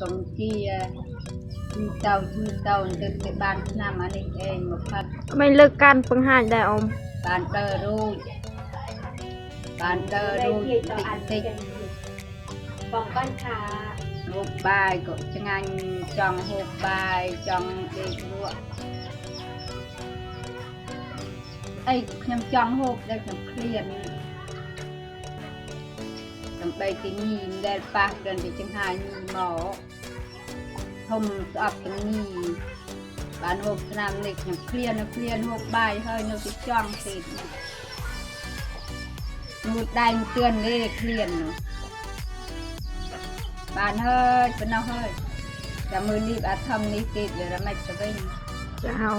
สมกียมีเต่ามีเต่าเดินไปบ้านน้ำอะไรเองมาพักไม่เลิกการปังหายได้อมบ้านเตอร์รูดบ้านเตอร์รูดติ๊กฟองบ้านค้าลูกบายก็จะงานจองหกบายจองเด็กรั่วไอ้ยังจองหกได้ยัเคลียร์ำไปกินยีนแดดปากดินไปจังหานีหมอทมสอบตังนีบานหกสนามเล็กอย่างเคลียนนะเคลียนหกใบเฮ้ยนกติจ้องติดนูดได้เตือนเลยเคลียนบานเฮ้ยเป็นเอาเฮ้ยจะมือรีบอาทำนี้ติดเดี๋ยวเราไม่จะไปจะเอา